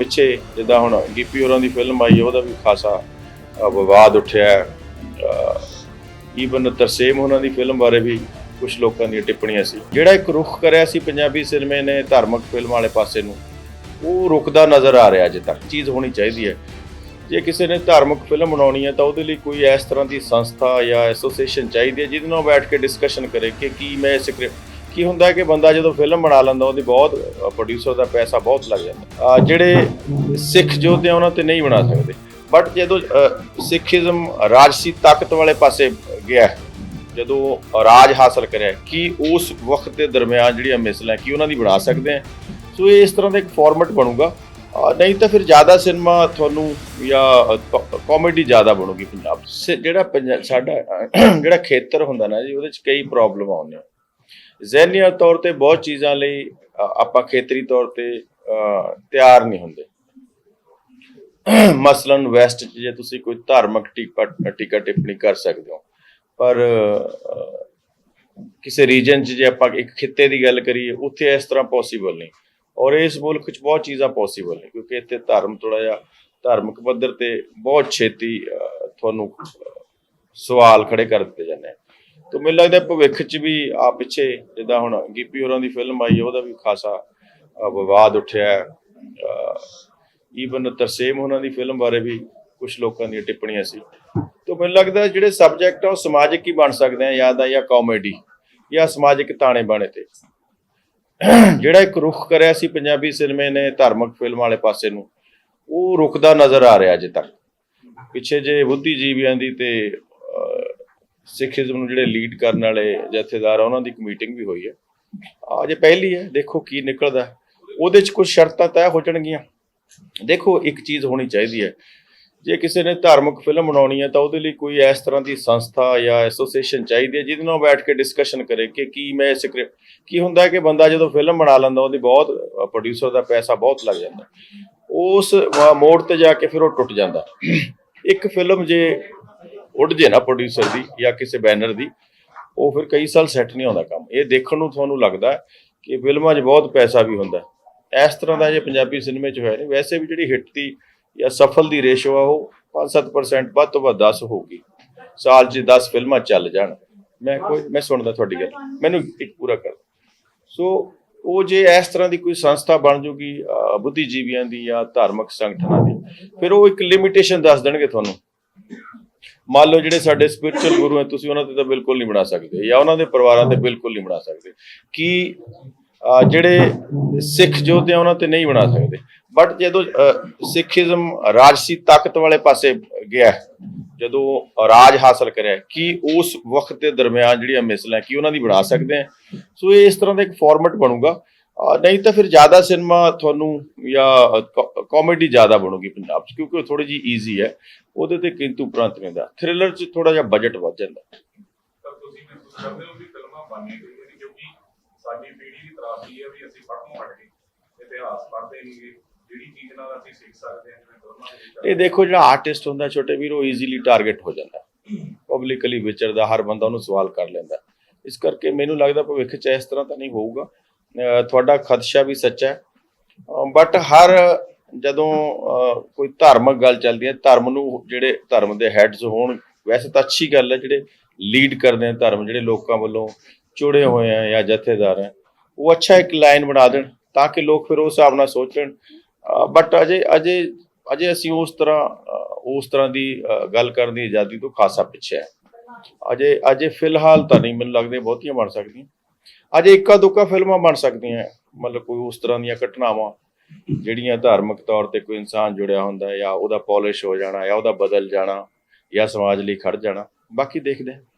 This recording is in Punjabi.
ਪਿੱਛੇ ਜਿੱਦਾਂ ਹੁਣ ਗੀਪੀ ਹੋਰਾਂ ਦੀ ਫਿਲਮ ਆਈ ਹੈ, ਉਹਦਾ ਵੀ ਖਾਸਾ ਵਿਵਾਦ ਉੱਠਿਆ ਈਵਨ ਤਰਸੇਮ ਉਹਨਾਂ ਦੀ ਫਿਲਮ ਬਾਰੇ ਵੀ ਕੁਝ ਲੋਕਾਂ ਦੀਆਂ ਟਿੱਪਣੀਆਂ ਸੀ। ਜਿਹੜਾ ਇੱਕ ਰੁਖ ਕਰਿਆ ਸੀ ਪੰਜਾਬੀ ਸਿਨੇਮੇ ਨੇ ਧਾਰਮਿਕ ਫਿਲਮ ਵਾਲੇ ਪਾਸੇ ਨੂੰ ਉਹ ਰੁਕਦਾ ਨਜ਼ਰ ਆ ਰਿਹਾ ਅਜੇ ਤੱਕ ਚੀਜ਼ ਹੋਣੀ ਚਾਹੀਦੀ ਹੈ। ਜੇ ਕਿਸੇ ਨੇ ਧਾਰਮਿਕ ਫਿਲਮ ਬਣਾਉਣੀ ਹੈ ਤਾਂ ਉਹਦੇ ਲਈ ਕੋਈ ਇਸ ਤਰ੍ਹਾਂ ਦੀ ਸੰਸਥਾ ਜਾਂ ਐਸੋਸੀਏਸ਼ਨ ਚਾਹੀਦੀ ਹੈ ਜਿਹਦੇ ਨਾਲ ਬੈਠ ਕੇ ਡਿਸਕਸ਼ਨ ਕਰੇ ਕਿ ਕੀ ਮੈਂ ਸਕ੍ਰਿਪਟ ਕੀ ਹੁੰਦਾ ਹੈ ਕਿ ਬੰਦਾ ਜਦੋਂ ਫਿਲਮ ਬਣਾ ਲੈਂਦਾ ਉਹਦੀ ਬਹੁਤ ਪ੍ਰੋਡਿਊਸਰ ਦਾ ਪੈਸਾ ਬਹੁਤ ਲੱਗ ਜਾਂਦਾ। ਜਿਹੜੇ ਸਿੱਖ ਯੋਧੇ ਆ ਉਹਨਾਂ ਤੇ ਨਹੀਂ ਬਣਾ ਸਕਦੇ। ਬਟ ਜਦੋਂ ਅਹ, ਸਿੱਖੀਜ਼ਮ ਰਾਜਸੀ ਤਾਕਤ ਵਾਲੇ ਪਾਸੇ ਗਿਆ ਜਦੋਂ ਰਾਜ ਹਾਸਲ ਕਰਿਆ ਕਿ ਉਸ ਵਕਤ ਦੇ ਦਰਮਿਆਨ ਜਿਹੜੀਆਂ ਮਿਸਲਾਂ ਕੀ ਉਹਨਾਂ ਦੀ ਬਣਾ ਸਕਦੇ ਆ? ਸੋ ਇਹ ਇਸ ਤਰ੍ਹਾਂ ਦਾ ਇੱਕ ਫਾਰਮੈਟ ਬਣੂਗਾ। ਨਹੀਂ ਤਾਂ ਫਿਰ ਜ਼ਿਆਦਾ ਸਿਨੇਮਾ ਤੁਹਾਨੂੰ ਜਾਂ ਕਾਮੇਡੀ ਜ਼ਿਆਦਾ ਬਣੂਗੀ ਪੰਜਾਬ ਸ- ਜਿਹੜਾ ਪੰਜਾ- ਸਾਡਾ ਜਿਹੜਾ ਖੇਤਰ ਹੁੰਦਾ ਨਾ ਜੀ ਉਹਦੇ 'ਚ ਕਈ ਪ੍ਰੋਬਲਮ ਆਉਂਦੀਆਂ ਜ਼ਹਿਨੀਆ ਤੌਰ ਤੇ ਬਹੁਤ ਚੀਜ਼ਾਂ ਲਈ ਆਪਾਂ ਖੇਤਰੀ ਤੌਰ ਤੇ ਤਿਆਰ ਨਹੀਂ ਹੁੰਦੇ। ਮਸਲਨ ਵੈਸਟ 'ਚ ਜੇ ਤੁਸੀਂ ਕੋਈ ਧਾਰਮਿਕ ਟੀਕਾ ਟਿੱਪਣੀ ਕਰ ਸਕਦੇ ਹੋ। ਪਰ ਕਿਸੇ ਰੀਜਨ 'ਚ ਜੇ ਆਪਾਂ ਇੱਕ ਖਿੱਤੇ ਦੀ ਗੱਲ ਕਰੀਏ, ਉੱਥੇ ਇਸ ਤਰ੍ਹਾਂ ਪੋਸੀਬਲ ਨਹੀਂ। ਔਰ ਇਸ ਮੁਲਕ 'ਚ ਬਹੁਤ ਚੀਜ਼ਾਂ ਪੋਸੀਬਲ ਨੇ, ਕਿਉਂਕਿ ਇੱਥੇ ਧਰਮ ਥੋੜਾ ਜਿਹਾ ਧਾਰਮਿਕ ਪੱਧਰ ਤੇ ਬਹੁਤ ਛੇਤੀ ਤੁਹਾਨੂੰ ਸਵਾਲ ਖੜੇ ਕਰ ਦਿੱਤੇ ਜਾਂਦੇ ਆ। ਤੋ ਮੈਨੂੰ ਲੱਗਦਾ ਭਵਿੱਖ 'ਚ ਵੀ ਆ ਪਿੱਛੇ ਜਿੱਦਾਂ ਹੁਣ ਗੀਪੀ ਹੋਰਾਂ ਦੀ ਫਿਲਮ ਆਈ, ਉਹਦਾ ਵੀ ਖਾਸਾ ਵਿਵਾਦ ਉੱਠਿਆ ਈਵਨ ਤਰਸੇਮ ਉਹਨਾਂ ਦੀ ਫਿਲਮ ਬਾਰੇ ਵੀ ਕੁਝ ਲੋਕਾਂ ਦੀਆਂ ਟਿੱਪਣੀਆਂ ਸੀ। ਤੋ ਮੈਨੂੰ ਲੱਗਦਾ ਜਿਹੜੇ ਸਬਜੈਕਟ ਆ, ਉਹ ਸਮਾਜਿਕ ਹੀ ਬਣ ਸਕਦੇ ਆ ਯਾਦ ਤਾਂ ਜਾਂ ਕਾਮੇਡੀ ਜਾਂ ਸਮਾਜਿਕ ਤਾਣੇ ਬਾਣੇ ਤੇ। ਜਿਹੜਾ ਇੱਕ ਰੁਖ ਕਰਿਆ ਸੀ ਪੰਜਾਬੀ ਸਿਨੇਮੇ ਨੇ ਧਾਰਮਿਕ ਫਿਲਮ ਵਾਲੇ ਪਾਸੇ ਨੂੰ, ਉਹ ਰੁਕਦਾ ਨਜ਼ਰ ਆ ਰਿਹਾ ਅਜੇ ਤੱਕ। ਪਿੱਛੇ ਜੇ ਬੁੱਧੀਜੀਵੀਆਂ ਦੀ ਤੇ ਸਿੱਖੀਜ਼ਮ ਨੂੰ ਜਿਹੜੇ ਲੀਡ ਕਰਨ ਵਾਲੇ ਜਥੇਦਾਰ ਆ, ਉਹਨਾਂ ਦੀ ਇੱਕ ਮੀਟਿੰਗ ਵੀ ਹੋਈ ਹੈ। ਆ ਜੇ ਪਹਿਲੀ ਹੈ, ਦੇਖੋ ਕੀ ਨਿਕਲਦਾ। ਉਹਦੇ 'ਚ ਕੁਝ ਸ਼ਰਤਾਂ ਤੈਅ ਹੋ ਜਾਣਗੀਆਂ। ਦੇਖੋ, ਇੱਕ ਚੀਜ਼ ਹੋਣੀ ਚਾਹੀਦੀ ਹੈ। ਜੇ ਕਿਸੇ ਨੇ ਧਾਰਮਿਕ ਫਿਲਮ ਬਣਾਉਣੀ ਹੈ, ਤਾਂ ਉਹਦੇ ਲਈ ਕੋਈ ਇਸ ਤਰ੍ਹਾਂ ਦੀ ਸੰਸਥਾ ਜਾਂ ਐਸੋਸੀਏਸ਼ਨ ਚਾਹੀਦੀ ਹੈ, ਜਿਹਦੇ ਨਾਲ ਬੈਠ ਕੇ ਡਿਸਕਸ਼ਨ ਕਰੇ ਕਿ ਕੀ ਮੈਂ ਸਕ੍ਰਿਪਟ ਕੀ ਹੁੰਦਾ ਕਿ ਬੰਦਾ ਜਦੋਂ ਫਿਲਮ ਬਣਾ ਲੈਂਦਾ, ਉਹਦੀ ਬਹੁਤ ਪ੍ਰੋਡਿਊਸਰ ਦਾ ਪੈਸਾ ਬਹੁਤ ਲੱਗ ਜਾਂਦਾ। ਉਸ ਮੋੜ ਤੇ ਜਾ ਕੇ ਫਿਰ ਉਹ ਟੁੱਟ ਜਾਂਦਾ। ਇੱਕ ਫਿਲਮ ਜੇ ਉੱਡ ਜੇ ਨਾ ਪ੍ਰੋਡਿਊਸਰ ਦੀ ਜਾਂ ਕਿਸੇ ਬੈਨਰ ਦੀ, ਉਹ ਫਿਰ ਕਈ ਸਾਲ ਸੈੱਟ ਨਹੀਂ ਆਉਂਦਾ ਕੰਮ। ਇਹ ਦੇਖਣ ਨੂੰ ਤੁਹਾਨੂੰ ਲੱਗਦਾ ਕਿ ਫਿਲਮਾਂ 'ਚ ਬਹੁਤ ਪੈਸਾ ਵੀ ਹੁੰਦਾ ਇਸ ਤਰ੍ਹਾਂ ਦਾ ਜੇ ਪੰਜਾਬੀ ਸਿਨੇਮੇ 'ਚ ਹੋਇਆ ਨਹੀਂ, ਵੈਸੇ ਵੀ ਜਿਹੜੀ ਹਿੱਟ ਦੀ ਜਾਂ ਸਫਲ ਦੀ ਰੇਸ਼ੋ ਆ, ਉਹ 5-7% ਵੱਧ ਤੋਂ ਵੱਧ 10 ਹੋਊਗੀ। ਸਾਲ 'ਚ 10 ਫਿਲਮਾਂ ਚੱਲ ਜਾਣ। ਮੈਂ ਕੋਈ ਮੈਂ ਸੁਣਦਾ ਤੁਹਾਡੀ ਗੱਲ। ਮੈਨੂੰ ਇੱਕ ਪੂਰਾ ਕਰ ਸੋ ਉਹ ਜੇ ਇਸ ਤਰ੍ਹਾਂ ਦੀ ਕੋਈ ਸੰਸਥਾ ਬਣ ਜੂਗੀ ਬੁੱਧੀਜੀਵੀਆਂ ਦੀ ਜਾਂ ਧਾਰਮਿਕ ਸੰਗਠਨਾਂ ਦੀ, ਫਿਰ ਉਹ ਇੱਕ ਲਿਮਿਟੇਸ਼ਨ ਦੱਸ ਦੇਣਗੇ ਤੁਹਾਨੂੰ। ਮੰਨ ਲਓ ਜਿਹੜੇ ਸਾਡੇ ਸਪਿਰਚੁਅਲ ਗੁਰੂ ਹੈ ਤੁਸੀਂ ਉਹਨਾਂ ਤੇ ਤਾਂ ਬਿਲਕੁਲ ਨਹੀਂ ਬਣਾ ਸਕਦੇ ਜਾਂ ਉਹਨਾਂ ਦੇ ਪਰਿਵਾਰਾਂ ਤੇ ਬਿਲਕੁਲ ਨਹੀਂ ਬਣਾ ਸਕਦੇ। ਕਿ ਜਿਹੜੇ ਸਿੱਖ ਯੋਧੇ ਆ ਉਹਨਾਂ ਤੇ ਨਹੀਂ ਬਣਾ ਸਕਦੇ। ਬਟ ਜਦੋਂ ਅਹ, ਸਿੱਖੀਜ਼ਮ ਰਾਜਸੀ ਤਾਕਤ ਵਾਲੇ ਪਾਸੇ ਗਿਆ ਜਦੋਂ ਰਾਜ ਹਾਸਲ ਕਰਿਆ ਕਿ ਉਸ ਵਕਤ ਦੇ ਦਰਮਿਆਨ ਜਿਹੜੀਆਂ ਮਿਸਲਾਂ ਕੀ ਉਹਨਾਂ ਦੀ ਬਣਾ ਸਕਦੇ ਆ ਸੋ ਇਹ ਇਸ ਤਰ੍ਹਾਂ ਦਾ ਇੱਕ ਫਾਰਮੈਟ ਬਣੂਗਾ। ਨਹੀਂ ਤਾਂ ਫਿਰ ਜ਼ਿਆਦਾ ਸਿਨੇਮਾ ਤੁਹਾਨੂੰ ਜਾਂ ਕਾਮੇਡੀ ਜ਼ਿਆਦਾ ਬਣੂਗੀ ਪੰਜਾਬ 'ਚ ਕਿਉਂਕਿ ਉਹ ਥੋੜੀ ਜੀ ਈਜ਼ੀ ਹੈ। ਉਹਦੇ ਤੇ ਕਿੰਤੂ ਪ੍ਰੰਤ ਦਾ। ਥ੍ਰਿਲਰ 'ਚ ਥੋੜਾ ਜਿਹਾ ਬਜਟ ਵੱਧ ਜਾਂਦਾ। ਤਾਂ ਤੁਸੀਂ ਮਹਿਸੂਸ ਕਰਦੇ ਹੋ ਵੀ ਫਿਲਮਾਂ ਬਣਨੀਆਂ ਚਾਹੀਦੀਆਂ ਨੇ ਕਿਉਂਕਿ ਸਾਡੀ ਪੀੜ੍ਹੀ ਦੀ ਤਰਾਸਦੀ ਹੈ ਵੀ ਅਸੀਂ ਪੜ੍ਹਨੋਂ ਹਟ ਗਏ। ਇਤਿਹਾਸ ਪੜ੍ਹਦੇ ਨਹੀਂਗੇ ਜਿਹੜੀ ਚੀਜ਼ ਨਾਲ ਅਸੀਂ ਸਿੱਖ ਸਕਦੇ ਹਾਂ ਜਿਵੇਂ ਫਿਲਮਾਂ ਦੇ ਵਿੱਚ ਇਹ ਦੇਖੋ ਜਿਹੜਾ ਆਰਟਿਸਟ ਹੁੰਦਾ ਛੋਟੇ ਵੀਰ ਉਹ ਈਜ਼ੀਲੀ ਟਾਰਗੇਟ ਹੋ ਜਾਂਦਾ। ਪਬਲਿਕਲੀ ਵਿਚਰਦਾ ਹਰ ਬੰਦਾ ਉਹਨੂੰ ਸਵਾਲ ਕਰ ਲੈਂਦਾ। ਇਸ ਕਰਕੇ ਮੈਨੂੰ ਲੱਗਦਾ ਭਵਿੱਖ 'ਚ ਇਸ ਤਰ੍ਹਾਂ ਤਾਂ ਨਹੀਂ ਹੋਊਗਾ। ਤੁਹਾਡਾ ਖਦਸ਼ਾ ਵੀ ਸੱਚਾ ਹੈ। ਬਟ ਹਰ ਜਦੋਂ ਕੋਈ ਧਾਰਮਿਕ ਗੱਲ ਚੱਲਦੀ ਹੈ, ਧਰਮ ਨੂੰ ਜਿਹੜੇ ਧਰਮ ਦੇ ਹੈਡਸ ਹੋਣ, ਵੈਸੇ ਤਾਂ ਅੱਛੀ ਗੱਲ ਹੈ, ਜਿਹੜੇ ਲੀਡ ਕਰਦੇ ਆ ਧਰਮ, ਜਿਹੜੇ ਲੋਕਾਂ ਵੱਲੋਂ ਚੁੜੇ ਹੋਏ ਆ ਜਾਂ ਜਥੇਦਾਰ ਹੈ ਉਹ ਅੱਛਾ ਇੱਕ ਲਾਈਨ ਬਣਾ ਦੇਣ ਤਾਂ ਕਿ ਲੋਕ ਫਿਰ ਉਸ ਹਿਸਾਬ ਨਾਲ ਸੋਚਣ ਬਟ ਅਜੇ ਅਜੇ ਅਜੇ ਅਸੀਂ ਉਸ ਤਰ੍ਹਾਂ ਉਸ ਤਰ੍ਹਾਂ ਦੀ ਗੱਲ ਕਰਨ ਦੀ ਆਜ਼ਾਦੀ ਤੋਂ ਖਾਸਾ ਪਿੱਛੇ ਹੈ ਅਜੇ ਅਜੇ ਫਿਲਹਾਲ ਤਾਂ ਨਹੀਂ, ਮੈਨੂੰ ਲੱਗਦੇ ਬਹੁਤੀਆਂ ਬਣ ਸਕਦੀਆਂ। ਅੱਜ ਇੱਕਾ ਦੁੱਕਾ ਫਿਲਮਾਂ ਬਣ ਸਕਦੀਆਂ ਮਤਲਬ ਕੋਈ ਉਸ ਤਰ੍ਹਾਂ ਦੀਆਂ ਘਟਨਾਵਾਂ, ਜਿਹੜੀਆਂ ਧਾਰਮਿਕ ਤੌਰ ਤੇ ਕੋਈ ਇਨਸਾਨ ਜੁੜਿਆ ਹੁੰਦਾ ਜਾਂ ਉਹਦਾ ਪਾਲਿਸ਼ ਹੋ ਜਾਣਾ ਜਾਂ ਉਹਦਾ ਬਦਲ ਜਾਣਾ ਜਾਂ ਸਮਾਜ ਲਈ ਖੜ ਜਾਣਾ। ਬਾਕੀ ਦੇਖਦੇ ਹਾਂ।